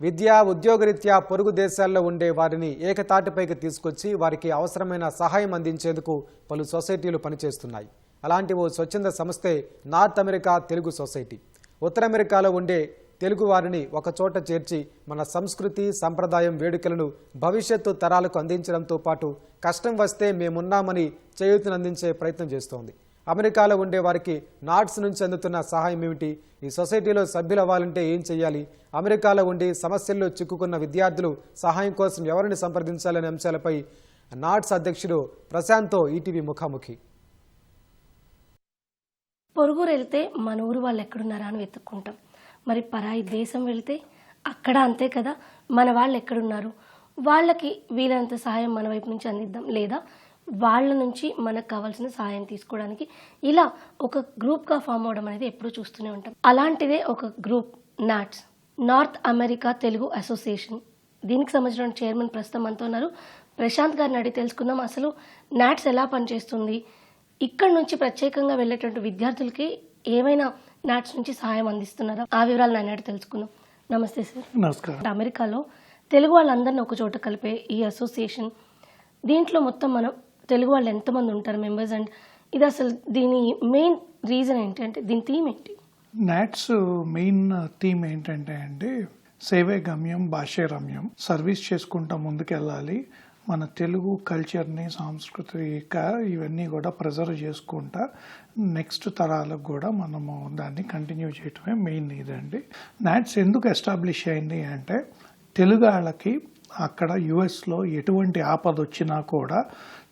విద్య ఉద్యోగరీత్యా పొరుగు దేశాల్లో ఉండే వారిని ఏకతాటిపైకి తీసుకొచ్చి వారికి అవసరమైన సహాయం అందించేందుకు పలు సొసైటీలు పనిచేస్తున్నాయి. అలాంటి ఓ స్వచ్ఛంద సంస్థే నార్త్ అమెరికా తెలుగు సొసైటీ. ఉత్తర అమెరికాలో ఉండే తెలుగు వారిని ఒకచోట చేర్చి మన సంస్కృతి సంప్రదాయం వేడుకలను భవిష్యత్తు తరాలకు అందించడంతో పాటు కష్టం వస్తే మేమున్నామని చేయూతనందించే ప్రయత్నం చేస్తోంది. అమెరికాలో ఉండే వారికి నాట్స్ నుంచి అందుతున్న సహాయం ఏమిటి? ఈ సొసైటీలో సభ్యులు అవ్వాలంటే ఏం చేయాలి అమెరికాలో ఉండి సమస్యల్లో చిక్కుకున్న విద్యార్థులు సహాయం కోసం ఎవరిని సంప్రదించాలనే అంశాలపై నాట్స్ అధ్యక్షుడు ప్రశాంత్తో ఈటీవీ ముఖాముఖి. పొరుగురు వెళ్తే మన ఊరు వాళ్ళు ఎక్కడున్నారా అని వెతుక్కుంటాం. మరి పరాయి దేశం వెళ్తే అక్కడ అంతే కదా మన వాళ్ళు ఎక్కడున్నారు? వాళ్ళకి వీలైనంత సహాయం మన వైపు నుంచి అందిద్దాం లేదా వాళ్ళ నుంచి మనకు కావాల్సిన సహాయం తీసుకోవడానికి ఇలా ఒక గ్రూప్గా ఫామ్ అవడం అనేది ఎప్పుడూ చూస్తూనే ఉంటాం. అలాంటిదే ఒక group NATS North America Telugu association. దీనికి సంబంధించిన చైర్మన్ ప్రస్తుతం మనతో ఉన్నారు. ప్రశాంత్ గారిని అడిగి తెలుసుకుందాం. అసలు నాట్స్ ఎలా పనిచేస్తుంది? ఇక్కడ నుంచి ప్రత్యేకంగా వెళ్ళేటువంటి విద్యార్థులకి ఏమైనా నాట్స్ నుంచి సహాయం అందిస్తున్నారా? ఆ వివరాలు నేను అడిగి తెలుసుకుందాం. నమస్తే సార్. నమస్కారం. అమెరికాలో తెలుగు వాళ్ళందరినీ ఒక చోట కలిపే ఈ అసోసియేషన్. దీంట్లో మొత్తం మనం తెలుగు వాళ్ళు ఎంతమంది ఉంటారు మెంబర్స్ అండ్ ఇది అసలు దీని మెయిన్ రీజన్ ఏంటి అంటే దీని థీమ్ ఏంటి? నాట్స్ మెయిన్ థీమ్ ఏంటంటే అండి సేవే గమ్యం భాషే రమ్యం. సర్వీస్ చేసుకుంటా ముందుకెళ్ళాలి. మన తెలుగు కల్చర్ని సాంస్కృతిక ఇవన్నీ కూడా ప్రిజర్వ్ చేసుకుంటా నెక్స్ట్ తరాలకు కూడా మనము దాన్ని కంటిన్యూ చేయటమే మెయిన్ ఇదండి. నాట్స్ ఎందుకు ఎస్టాబ్లిష్ అయింది అంటే తెలుగు వాళ్ళకి అక్కడ యుఎస్లో ఎటువంటి ఆపద వచ్చినా కూడా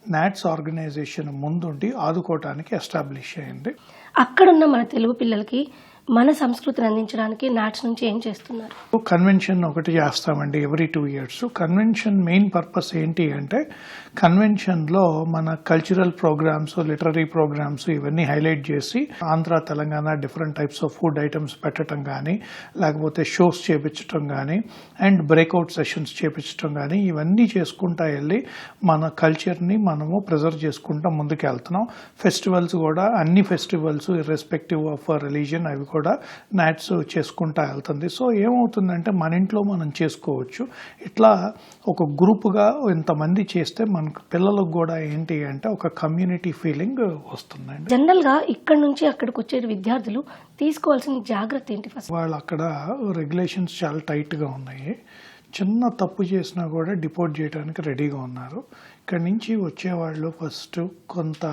నాట్స్ ఆర్గనైజేషన్ ముందుండి ఆదుకోవటానికి ఎస్టాబ్లిష్ అయింది అక్కడున్న మన తెలుగు పిల్లలకి మన సంస్కృతిని అందించడానికి నాట్స్ నుంచి ఏం చేస్తున్నారు? కన్వెన్షన్ ఒకటి చేస్తామండి every two years convention main purpose ఏంటి అంటే కన్వెన్షన్లో మన కల్చరల్ ప్రోగ్రామ్స్ లిటరరీ ప్రోగ్రామ్స్ ఇవన్నీ హైలైట్ చేసి Andhra Telangana different types of food items పెట్టడం కానీ లేకపోతే షోస్ చేపించడం కానీ అండ్ బ్రేక్అవుట్ సెషన్స్ చేపించడం కానీ ఇవన్నీ చేసుకుంటా వెళ్ళి మన కల్చర్ని మనము ప్రిజర్వ్ చేసుకుంటా ముందుకు వెళ్తున్నాం ఫెస్టివల్స్ కూడా అన్ని ఫెస్టివల్స్ ఇర్రెస్పెక్టివ్ ఆఫ్ రిలీజన్ అవి కూడా నాట్స్ చేసుకుంటా వెళ్తుంది. సో ఏమవుతుందంటే మన ఇంట్లో మనం చేసుకోవచ్చు. ఇట్లా ఒక గ్రూప్గా ఇంతమంది చేస్తే మనకు పిల్లలకు కూడా ఏంటి అంటే ఒక కమ్యూనిటీ ఫీలింగ్ వస్తుందండి. జనరల్గా ఇక్కడ నుంచి అక్కడికి వచ్చే విద్యార్థులు తీసుకోవాల్సిన జాగ్రత్త ఏంటి ఫస్ట్ వాళ్ళు అక్కడ రెగ్యులేషన్స్ చాలా టైట్గా ఉన్నాయి. చిన్న తప్పు చేసినా కూడా డిపోర్ట్ చేయడానికి రెడీగా ఉన్నారు. ఇక్కడ నుంచి వచ్చేవాళ్ళు ఫస్ట్ కొంత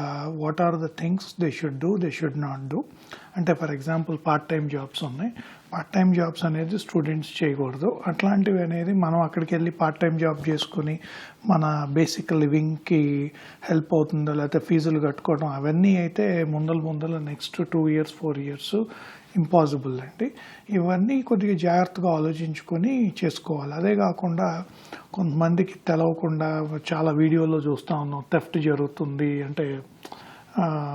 what are the things they should do they should not do అంటే for example part time jobs ఉన్నాయి. పార్ట్ టైం జాబ్స్ అనేది స్టూడెంట్స్ చేయకూడదు. అట్లాంటివి అనేది మనం అక్కడికి వెళ్ళి పార్ట్ టైం జాబ్ చేసుకుని మన బేసిక్ లివింగ్కి హెల్ప్ అవుతుందో లేకపోతే ఫీజులు కట్టుకోవడం అవన్నీ అయితే ముందల ముందల next two years four years impossible అండి. ఇవన్నీ కొద్దిగా జాగ్రత్తగా ఆలోచించుకొని చేసుకోవాలి. అదే కాకుండా కొంతమందికి తెలవకుండా చాలా వీడియోలో చూస్తూ ఉన్నాం. థెఫ్ట్ జరుగుతుంది అంటే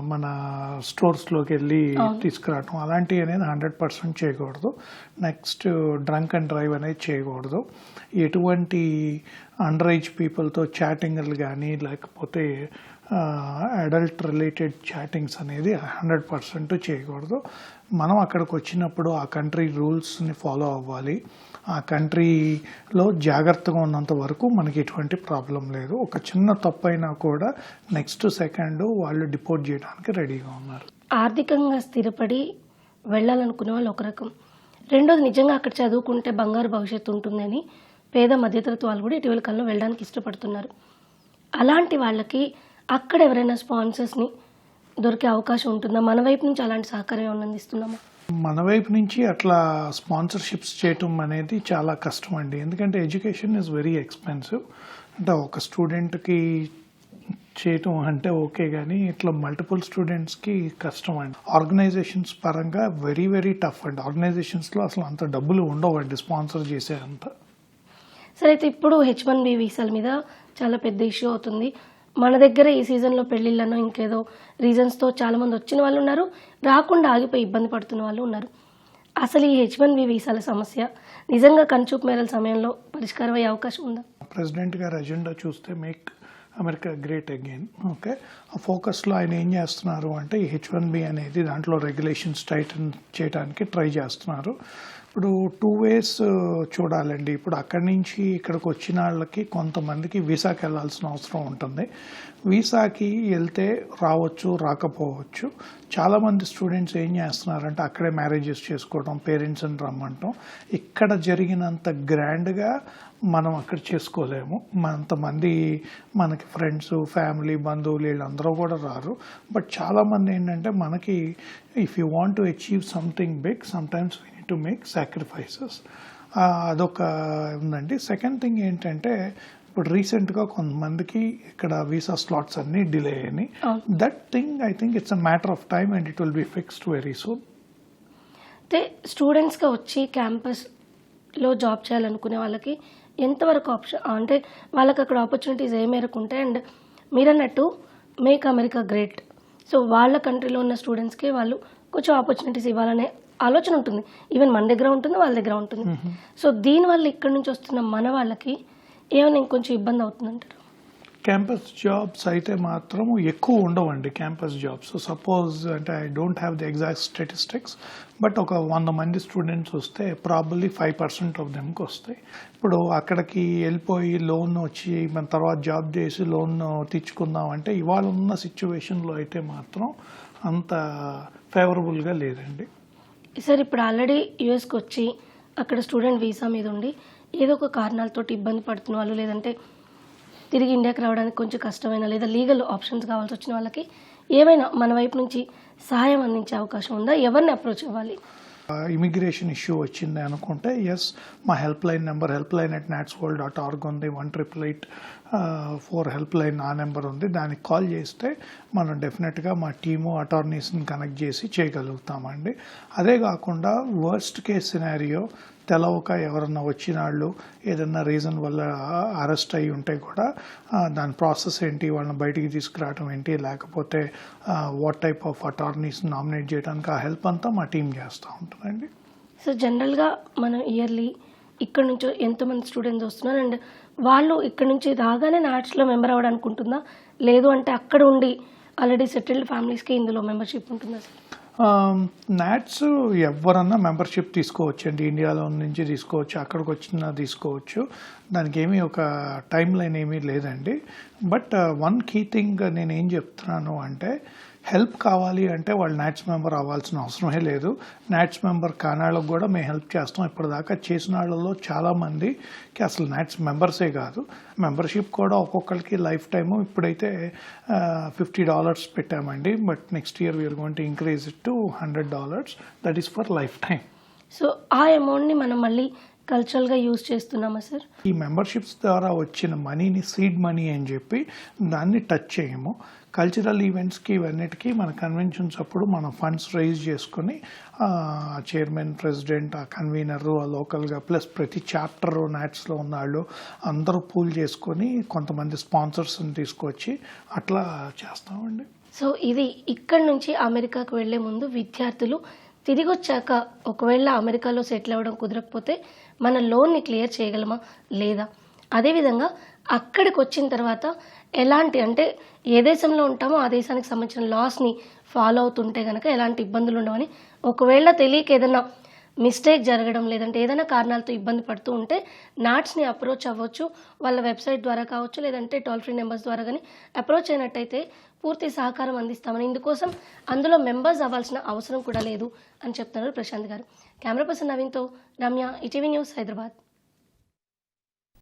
మన స్టోర్స్లోకి వెళ్ళి తీసుకురావటం. అలాంటివి అనేది హండ్రెడ్ పర్సెంట్ చేయకూడదు. నెక్స్ట్ డ్రంక్ అండ్ డ్రైవ్ అనేది చేయకూడదు. ఎటువంటి అండర్ ఏజ్ పీపుల్తో చాటింగ్లు కానీ లేకపోతే అడల్ట్ రిలేటెడ్ చాటింగ్స్ అనేది హండ్రెడ్ పర్సెంట్ చేయకూడదు. మనం అక్కడికి వచ్చినప్పుడు ఆ కంట్రీ రూల్స్ని ఫాలో అవ్వాలి. ఆ కంట్రీలో జాగ్రత్తగా ఉన్నంత వరకు మనకి ఎటువంటి ప్రాబ్లం లేదు. ఒక చిన్న తప్పు అయినా కూడా నెక్స్ట్ సెకండ్ వాళ్ళు డిపోర్ట్ చేయడానికి రెడీగా ఉన్నారు. ఆర్థికంగా స్థిరపడి వెళ్ళాలనుకునే వాళ్ళు ఒక రకం. రెండోది నిజంగా అక్కడ చదువుకుంటే బంగారు భవిష్యత్తు ఉంటుందని పేద మధ్యతరగతి వాళ్ళు కూడా ఇటీవల కాలంలో వెళ్ళడానికి ఇష్టపడుతున్నారు. అలాంటి వాళ్ళకి అక్కడ ఎవరైనా స్పాన్సర్స్ని దొరికే అవకాశం ఉంటుందా? మన వైపు నుంచి అలాంటి సహకారం ఏమైనా అందిస్తున్నామా మన వైపు నుంచి అట్లా స్పాన్సర్షిప్స్ చేయటం అనేది చాలా కష్టం అండి. ఎందుకంటే ఎడ్యుకేషన్ ఇస్ వెరీ ఎక్స్పెన్సివ్ అంటే ఒక స్టూడెంట్కి చేయటం అంటే ఓకే కానీ ఇట్లా మల్టిపుల్ స్టూడెంట్స్కి కష్టం అండి. ఆర్గనైజేషన్స్ పరంగా వెరీ వెరీ టఫ్ అండి. ఆర్గనైజేషన్స్లో అసలు అంత డబ్బులు ఉండవండి స్పాన్సర్ చేసే అంత. సరే అయితే ఇప్పుడు హెచ్ వన్ బి వీసాల మీద చాలా పెద్ద ఇష్యూ అవుతుంది. మన దగ్గర ఈ సీజన్లో పెళ్ళిళ్ళనో ఇంకేదో రీజన్స్తో చాలామంది వచ్చిన వాళ్ళు ఉన్నారు. రాకుండా ఆగిపోయి ఇబ్బంది పడుతున్న వాళ్ళు ఉన్నారు. అసలు ఈ హెచ్ వన్ బి వీసాల సమస్య నిజంగా కంచూపు మేరల సమయంలో పరిష్కారం అయ్యే అవకాశం ఉందా? ప్రెసిడెంట్ గారి అజెండా చూస్తే make America great again okay ఆ ఫోకస్లో ఆయన ఏం చేస్తున్నారు అంటే ఈ హెచ్ వన్ బి అనేది దాంట్లో రెగ్యులేషన్స్ టైటన్ చేయడానికి ట్రై చేస్తున్నారు. ఇప్పుడు టూ వేస్ uh, చూడాలండి. ఇప్పుడు అక్కడి నుంచి ఇక్కడికి వచ్చిన వాళ్ళకి కొంతమందికి వీసాకి వెళ్ళాల్సిన అవసరం ఉంటుంది. వీసాకి వెళ్తే రావచ్చు రాకపోవచ్చు. చాలామంది స్టూడెంట్స్ ఏం చేస్తున్నారంటే అక్కడే మ్యారేజెస్ చేసుకోవడం పేరెంట్స్ని రమ్మంటాం. ఇక్కడ జరిగినంత గ్రాండ్గా మనం అక్కడ చేసుకోలేము. అంతమంది మనకి ఫ్రెండ్స్ ఫ్యామిలీ బంధువులు వీళ్ళందరూ కూడా రారు. బట్ చాలామంది ఏంటంటే మనకి if you want to achieve something big sometimes we to make sacrifices అదొక ఉందండి. సెకండ్ థింగ్ ఏంటంటే ఇప్పుడు రీసెంట్గా కొంతమందికి ఇక్కడ వీసా స్లాట్స్ అన్నీ డిలే అయినాయి. That thing I think it's a matter of time and it will be fixed very soon అయితే స్టూడెంట్స్గా వచ్చి క్యాంపస్లో జాబ్ చేయాలనుకునే వాళ్ళకి ఎంతవరకు ఆప్షన్ అంటే వాళ్ళకి అక్కడ ఆపర్చునిటీస్ ఏ మేరకు ఉంటాయి? అండ్ మీరన్నట్టు మేక్ అమెరికా గ్రేట్ సో వాళ్ళ కంట్రీలో ఉన్న స్టూడెంట్స్కి వాళ్ళు కొంచెం ఆపర్చునిటీస్ ఇవ్వాలనే ఆలోచన ఉంటుంది. ఈవెన్ మన దగ్గర ఉంటుంది వాళ్ళ దగ్గర ఉంటుంది. సో దీనివల్ల ఇక్కడ నుంచి వస్తున్న మన వాళ్ళకి ఏమైనా ఇంకొంచెం ఇబ్బంది అవుతుందంటారు? క్యాంపస్ జాబ్స్ అయితే మాత్రం ఎక్కువ ఉండవండి క్యాంపస్ జాబ్స్ సపోజ్ అంటే I don't have the exact statistics but ఒక వంద మంది స్టూడెంట్స్ వస్తే ప్రాబబ్లీ ఫైవ్ పర్సెంట్ ఆఫ్ దెమ్కి వస్తాయి. ఇప్పుడు అక్కడికి వెళ్ళిపోయి లోన్ వచ్చి మన తర్వాత జాబ్ చేసి లోన్ తెచ్చుకుందాం అంటే ఇవాళ ఉన్న సిచ్యువేషన్లో అయితే మాత్రం అంత ఫేవరబుల్గా లేదండి. సార్ ఇప్పుడు ఆల్రెడీ యుఎస్కి వచ్చి అక్కడ స్టూడెంట్ వీసా మీద ఉండి ఏదో ఒక కారణాలతోటి ఇబ్బంది పడుతున్న వాళ్ళు లేదంటే తిరిగి ఇండియాకి రావడానికి కొంచెం కష్టమైన లేదా లీగల్ ఆప్షన్స్ కావాల్సి వచ్చిన వాళ్ళకి ఏమైనా మన వైపు నుంచి సహాయం అందించే అవకాశం ఉందా? ఎవరిని అప్రోచ్ అవ్వాలి? ఇమిగ్రేషన్ ఇష్యూ వచ్చింది అనుకుంటే ఎస్ మా help line number help line at NATS world dot org ఉంది. One triple eight four help line ఆ నెంబర్ ఉంది. దానికి కాల్ చేస్తే మనం డెఫినెట్గా మా టీము అటార్నీస్ని కనెక్ట్ చేసి చేయగలుగుతామండి. అదే కాకుండా వర్స్ట్ కేస్ సినారియో తెలవక ఎవరన్నా వచ్చిన వాళ్ళు ఏదన్నా రీజన్ వల్ల అరెస్ట్ అయ్యి ఉంటే కూడా దాని ప్రాసెస్ ఏంటి వాళ్ళని బయటికి తీసుకురావడం ఏంటి లేకపోతే what type of attorneys nominate చేయడానికి ఆ హెల్ప్ అంతా మా టీం చేస్తూ ఉంటుందండి. సో జనరల్గా మనం ఇయర్లీ ఇక్కడ నుంచో ఎంతమంది స్టూడెంట్స్ వస్తున్నారు అండ్ వాళ్ళు ఇక్కడ నుంచి రాగానే నాట్స్లో మెంబర్ అవ్వడానికి ఉంటుందా లేదు అంటే అక్కడ ఉండి ఆల్రెడీ సెటిల్డ్ ఫ్యామిలీస్కి ఇందులో మెంబర్షిప్ ఉంటుందా సార్ Um, నాట్స్ ఎవరన్నా మెంబర్షిప్ తీసుకోవచ్చు అండి ఇండియాలో నుంచి తీసుకోవచ్చు అక్కడికి వచ్చినా తీసుకోవచ్చు. దానికి ఏమీ ఒక టైం లైన్ ఏమీ లేదండి. బట్ వన్ కీ థింగ్ నేను ఏం చెప్తున్నాను అంటే హెల్ప్ కావాలి అంటే వాళ్ళు నాట్స్ మెంబర్ అవ్వాల్సిన అవసరమే లేదు. నాట్స్ మెంబర్ కానాళ్ళకు కూడా మేము హెల్ప్ చేస్తాం. ఇప్పటిదాకా చేసిన వాళ్ళలో చాలామందికి అసలు నాట్స్ మెంబర్సే కాదు. మెంబర్షిప్ కూడా ఒక్కొక్కరికి లైఫ్ టైము ఇప్పుడైతే uh, ఫిఫ్టీ డాలర్స్ పెట్టామండి. But next year we are going to increase it to hundred dollars that is for lifetime so ఆ అమౌంట్ని మనం మళ్ళీ కల్చరల్గా యూజ్ చేస్తున్నామా సార్ ఈ మెంబర్షిప్స్ ద్వారా వచ్చిన మనీని సీడ్ మనీ అని చెప్పి దాన్ని టచ్ చేయము. కల్చరల్ ఈవెంట్స్కి ఇవన్నిటికీ మన కన్వెన్షన్స్ అప్పుడు మనం ఫండ్స్ రైజ్ చేసుకొని చైర్మన్ ప్రెసిడెంట్ ఆ కన్వీనర్ ఆ లోకల్గా ప్లస్ ప్రతి చాప్టర్ నాట్స్లో ఉన్న వాళ్ళు అందరూ పూల్ చేసుకొని కొంతమంది స్పాన్సర్స్ని తీసుకొచ్చి అట్లా చేస్తామండి. సో ఇది ఇక్కడ నుంచి అమెరికాకు వెళ్ళే ముందు విద్యార్థులు తిరిగి వచ్చాక ఒకవేళ అమెరికాలో సెటిల్ అవ్వడం కుదరకపోతే మన లోన్ని క్లియర్ చేయగలమా? లేదా? అదేవిధంగా అక్కడికి వచ్చిన తర్వాత ఎలాంటి అంటే ఏ దేశంలో ఉంటామో ఆ దేశానికి సంబంధించిన లాస్ని ఫాలో అవుతుంటే కనుక ఎలాంటి ఇబ్బందులు ఉండవని ఒకవేళ తెలియక ఏదైనా మిస్టేక్ జరగడం లేదంటే ఏదైనా కారణాలతో ఇబ్బంది పడుతూ ఉంటే నాట్స్ని అప్రోచ్ అవ్వచ్చు. వాళ్ళ వెబ్సైట్ ద్వారా కావచ్చు లేదంటే టోల్ ఫ్రీ నెంబర్స్ ద్వారా కానీ అప్రోచ్ అయినట్టయితే పూర్తి సహకారం అందిస్తామని ఇందుకోసం అందులో మెంబర్స్ అవ్వాల్సిన అవసరం కూడా లేదు అని చెప్తున్నారు ప్రశాంత్ గారు. కెమెరా పర్సన్ నవీన్తో రమ్య ఈటీవీ న్యూస్ హైదరాబాద్.